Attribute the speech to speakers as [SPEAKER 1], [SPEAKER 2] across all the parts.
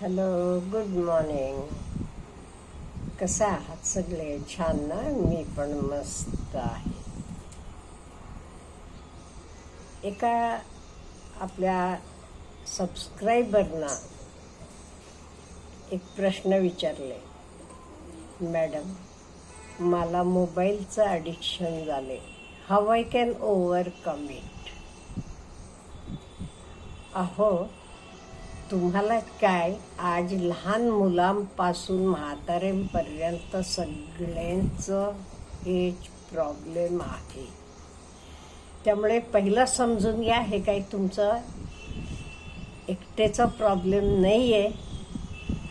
[SPEAKER 1] Hello good morning कसं आहात सगळे? छान ना? मी पण मस्त आहे. एका आपल्या सबस्क्रायबरना एक प्रश्न विचारले. मॅडम मला मोबाईलचं ॲडिक्शन झाले. How I can overcome it अहो तुम्हाला काय? आज लहान मुलांपासून म्हातारेपर्यंत सगळ्यांचं हेच प्रॉब्लेम आहे. त्यामुळे पहिलं समजून घ्या हे काही तुमचं एकटेचा प्रॉब्लेम नाही आहे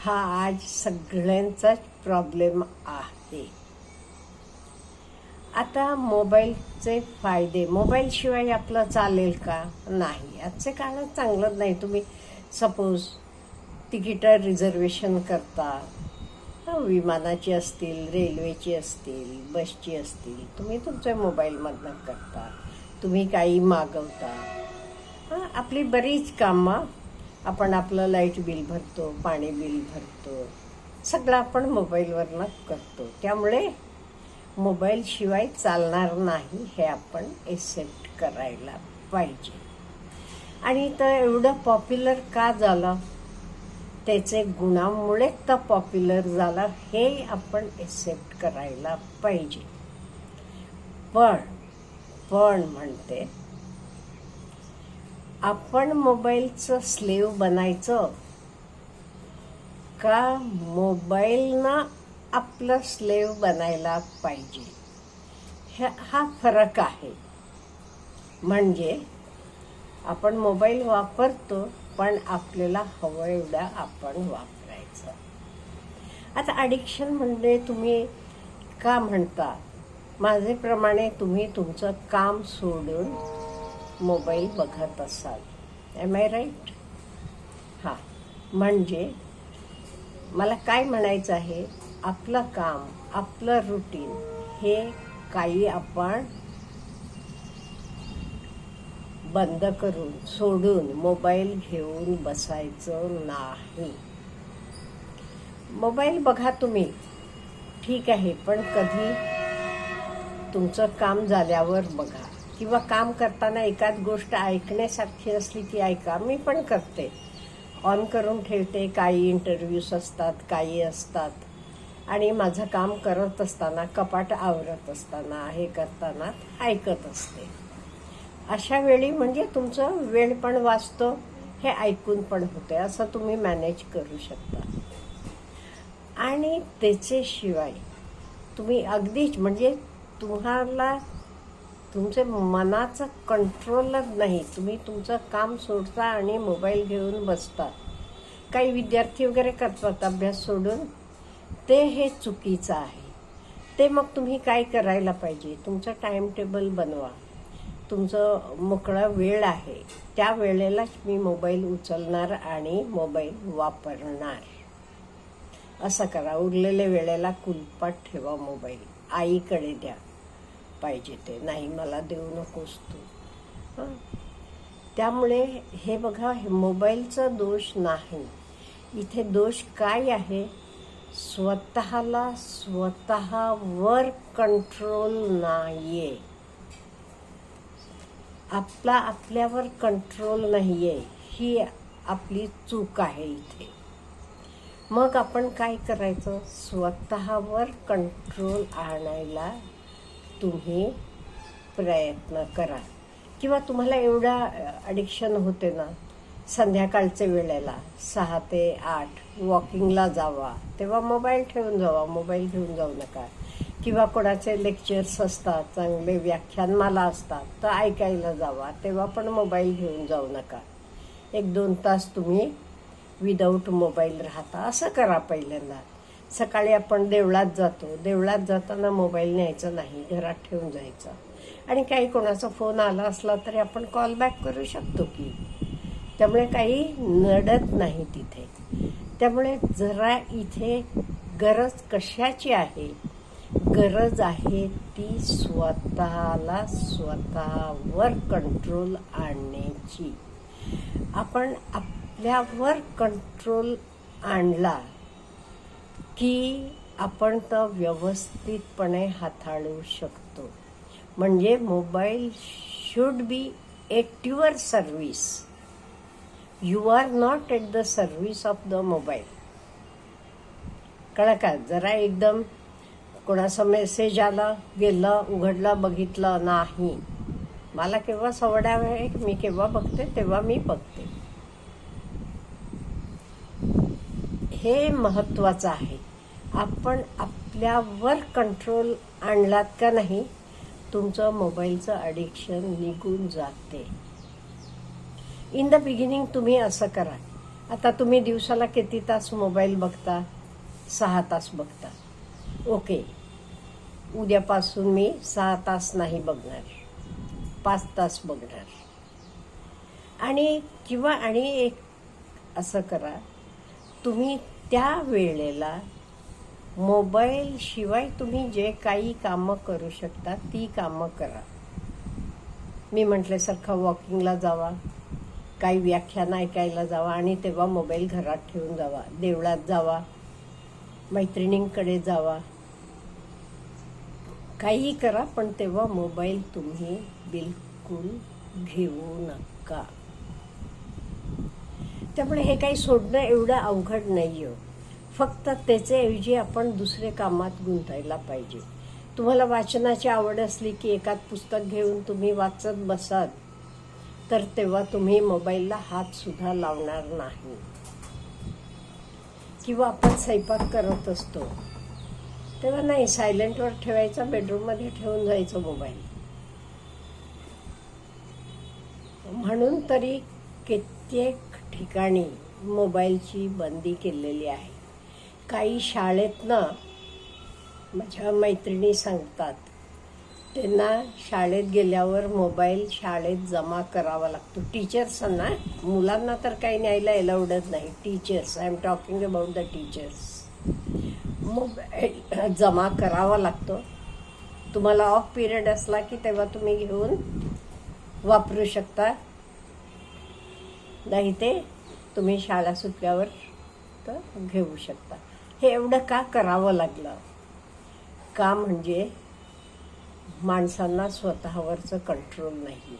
[SPEAKER 1] हा आज सगळ्यांचाच प्रॉब्लेम आहे. आता मोबाईलचे फायदे. मोबाईलशिवाय आपलं चालेल का? नाही. आजचे काळ चांगलं नाही. तुम्ही सपोज तिकीटं रिझर्वेशन करता विमानाची असतील रेल्वेची असतील बसची असतील तुम्ही तुमच्या मोबाईलमधनं करता. तुम्ही काही मागवता. हां आपली बरीच कामं आपण आपलं लाइट बिल भरतो पाणी बिल भरतो. सगळं आपण मोबाईलवरनं करतो. त्यामुळे मोबाईलशिवाय चालणार नाही हे आपण एक्सेप्ट करायला पाहिजे. आणि तर एवढं पॉप्युलर का झालं? त्याचे गुणामुळे तर पॉप्युलर झालं. हे आपण एक्सेप्ट करायला पाहिजे. पण पण म्हणते आपण मोबाईलचं स्लेव बनायचं. का मोबाईलनं आपलं स्लेव बनायला पाहिजे? ह्या हा फरक आहे. म्हणजे आपण मोबाईल वापरतो पण आपल्याला हवं एवढ्या आपण वापरायचं. आता ॲडिक्शन म्हणजे तुम्ही का म्हणता? माझेप्रमाणे तुम्ही तुमचं काम सोडून मोबाईल बघत असाल. एम आय राईट हां. म्हणजे मला काय म्हणायचं आहे? आपलं काम आपलं रुटीन हे काही आपण बंद करून सोडून मोबाईल घेऊन बसायचं नाही. मोबाईल बघा तुम्ही. ठीक आहे पण कधी तुमचं काम झाल्यावर बघा. किंवा काम करताना एकाच गोष्ट ऐकण्यासारखी असली की ऐका. मी पण करते. ऑन करून ठेवते. काही इंटरव्ह्यूज असतात काही असतात. आणि माझं काम करत असताना कपाट आवरत असताना हे करताना ऐकत असते. अशा वेळी म्हणजे तुमचं वेळ पण वाचतो हे ऐकून पण होते असं तुम्ही मॅनेज करू शकता. आणि त्याच्याशिवाय तुम्ही अगदीच म्हणजे तुम्हाला तुमचे मनाचं कंट्रोलच नाही. तुम्ही तुमचं काम सोडता आणि मोबाईल घेऊन बसता. काही विद्यार्थी वगैरे करतात अभ्यास सोडून. ते हे चुकीचं आहे. ते मग तुम्ही काय करायला पाहिजे? तुमचं टाईम टेबल बनवा. तुमचं मोकळा वेळ आहे. त्या वेळेलाच मी मोबाईल उचलणार आणि मोबाईल वापरणार. असं करा. उरलेल्या वेळेला कुलपात ठेवा मोबाईल. आईकडे द्या. पाहिजे ते. नाही मला देऊ नकोस तू. त्यामुळे हे बघा हे मोबाईलचा दोष नाही. इथे दोष काय आहे? स्वतःला स्वतःवर कंट्रोल नाही आहे आपला आपल्यावर कंट्रोल नाही आहे ही आपली चूक आहे इथे. मग आपण काय करायचं? स्वतःवर कंट्रोल आणायला तुम्ही प्रयत्न करा. किंवा तुम्हाला एवढा ॲडिक्शन होते ना संध्याकाळच्या वेळेला सहा ते आठ वॉकिंगला जावा. तेव्हा मोबाईल ठेवून जावा. मोबाईल घेऊन जाऊ नका. किंवा कोणाचे लेक्चर्स असतात चांगले व्याख्यानमाला असतात तर ऐकायला जावा. तेव्हा पण मोबाईल घेऊन जाऊ नका. एक दोन तास तुम्ही विदाऊट मोबाईल राहता. असं करा पहिल्यांदा. सकाळी आपण देवळात जातो. देवळात जाताना मोबाईल न्यायचा नाही. घरात ठेवून जायचा. आणि काही कोणाचा फोन आला असला तरी आपण कॉल बॅक करू शकतो की. त्यामुळे काही नडत नाही तिथे. त्यामुळे जरा इथे गरज कशाची आहे? गरज आहे ती स्वतःला स्वतःवर कंट्रोल आणण्याची. आपण आपल्यावर कंट्रोल आणला की आपण तर व्यवस्थितपणे हाताळू शकतो. म्हणजे mobile should be at your service you are not at the service of the mobile कळा का? जरा एकदम कोणाचा मेसेज आला गेलं उघडलं बघितलं नाही. मला केव्हा सवडावे आहे मी केव्हा बघते तेव्हा मी बघते. हे महत्वाचं आहे. आपण आपल्यावर कंट्रोल आणलात का नाही तुमचं मोबाईलचं अडिक्शन निघून जाते. इन द बिगिनिंग तुम्ही असं करा. आता तुम्ही दिवसाला किती तास मोबाईल बघता? सहा तास बघता. ओके. उद्यापासून मी सहा तास नाही बघणार. पाच तास बघणार. आणि किंवा आणि एक असं करा तुम्ही त्या वेळेला मोबाईलशिवाय तुम्ही जे काही कामं करू शकता ती कामं करा. मी म्हटल्यासारखं वॉकिंगला जावा काही व्याख्यान ऐकायला जावा आणि तेव्हा मोबाईल घरात ठेवून जावा देवळात जावा मैत्रिणींकडे जावा. काही करा पण तेव्हा मोबाईल तुम्ही बिलकुल घेऊ नका. त्यामुळे हे काही सोडणं एवढं अवघड नाही हो फक्त त्याच्याऐवजी आपण दुसरे कामात गुंतायला पाहिजे. तुम्हाला वाचनाची आवड असली की एकात पुस्तक घेऊन तुम्ही वाचत बसाल तर तेव्हा तुम्ही मोबाईलला हातसुद्धा लावणार नाही. किंवा आपण स्वयंपाक करत असतो तेव्हा नाही सायलेंटवर ठेवायचा बेडरूममध्ये ठेवून जायचं मोबाईल. म्हणून तरी कित्येक ठिकाणी मोबाईलची बंदी केलेली आहे. काही शाळेतनं माझ्या मैत्रिणी सांगतात त्यांना शाळेत गेल्यावर मोबाईल शाळेत जमा करावा लागतो. टीचर्सांना मुलांना तर काही न्यायला अलाउडच नाही. Teachers I am talking about the teachers mobile जमा करावा लागतो. तुम्हाला ऑफ पिरियड असला की तेव्हा तुम्ही घेऊन वापरू शकता. नाही ते तुम्ही शाळा सुटल्यावर तर घेऊ शकता. हे एवढं का करावं लागलं? का म्हणजे माणसांना स्वतःवरचं कंट्रोल नाही.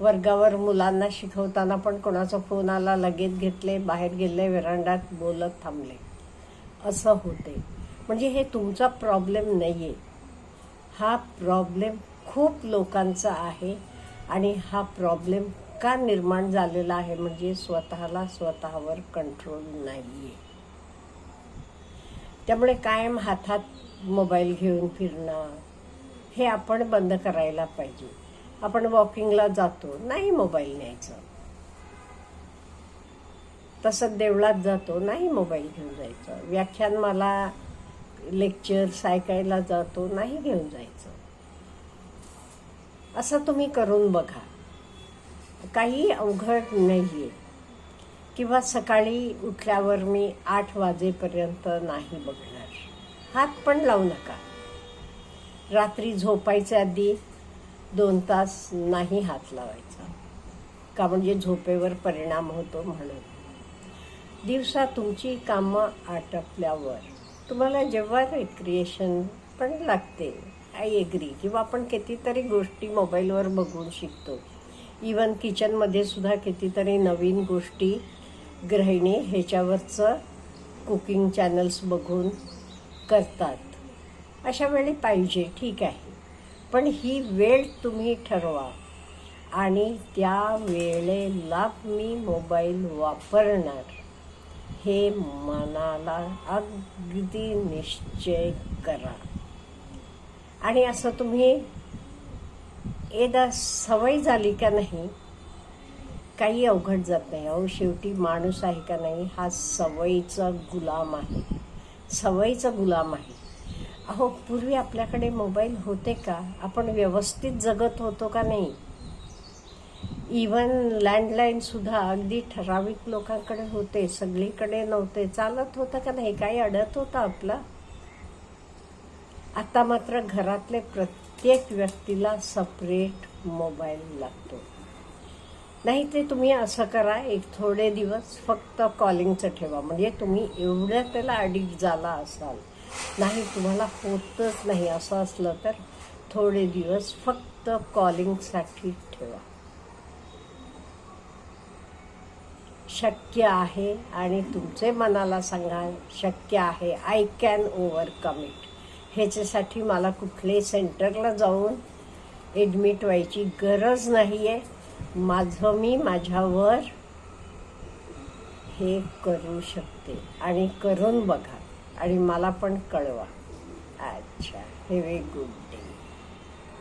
[SPEAKER 1] वर्गावर मुलांना शिकवताना पण कोणाचा फोन आला लगेच घेतले बाहेर गेले वेरांडात बोलत थांबले. असं होते. म्हणजे हे तुमचा प्रॉब्लेम नाही आहे हा प्रॉब्लेम खूप लोकांचा आहे आणि हा प्रॉब्लेम का निर्माण झालेला आहे म्हणजे स्वतःला स्वतःवर कंट्रोल नाही आहे त्यामुळे कायम हातात मोबाईल घेऊन फिरणं हे आपण बंद करायला पाहिजे. आपण वॉकिंगला जातो नाही मोबाईल न्यायचं. तसं देवळात जातो. नाही मोबाईल घेऊन जायचं. व्याख्यान मला लेक्चर्स ऐकायला जातो नाही घेऊन जायचं. असं तुम्ही करून बघा. काही अवघड नाही आहे किंवा सकाळी उठल्यावर मी आठ वाजेपर्यंत नाही बघणार. हात पण लावू नका. रात्री झोपायच्या आधी दोन तास नाही हात लावायचा. का म्हणजे झोपेवर परिणाम होतो म्हणून. दिवसा तुमची कामं आटपल्यावर तुम्हाला जेव्हा रिक्रिएशन पण लागते आय एग्री किंवा आपण कितीतरी गोष्टी मोबाईलवर बघून शिकतो. इवन किचनमध्ये सुद्धा कितीतरी नवीन गोष्टी गृहिणी ह्याच्यावरचं कुकिंग चॅनल्स बघून करतात. अशा वेळी पाहिजे ठीक आहे. पण ही वेळ तुम्ही ठरवा. आणि त्या वेळेला मी मोबाईल वापरणार. हे मनाला अगदी निश्चय करा. आणि असं तुम्ही एकदा सवय झाली का नाही काही अवघड जात नाही. अहो शेवटी माणूस आहे का नाही हा सवयीचा गुलाम आहे. सवयीचा गुलाम आहे. अहो पूर्वी आपल्याकडे मोबाईल होते का? आपण व्यवस्थित जगत होतो का नाही? इवन लँडलाईनसुद्धा अगदी ठराविक लोकांकडे होते सगळीकडे नव्हते. चालत होतं का नाही काही अडत होतं आपलं. आता मात्र घरातले प्रत्येक व्यक्तीला सपरेट मोबाईल लागतो. नाही ते तुम्ही असं करा एक थोडे दिवस फक्त कॉलिंगचं ठेवा. म्हणजे तुम्ही एवढ्या त्याला अडिक्ट झाला असाल. नाही तुम्हाला होतच नाही असं असलं तर थोडे दिवस फक्त कॉलिंगसाठी ठेवा. शक्य आहे आणि तुमचे मनाला सांगा शक्य आहे. आय कॅन ओव्हरकम इट ह्याच्यासाठी मला कुठल्याही सेंटरला जाऊन ॲडमिट व्हायची गरज नाही आहे माझं मी माझ्यावर हे करू शकते आणि करून बघा आणि मला पण कळवा. अच्छा हे व्हेरी गुड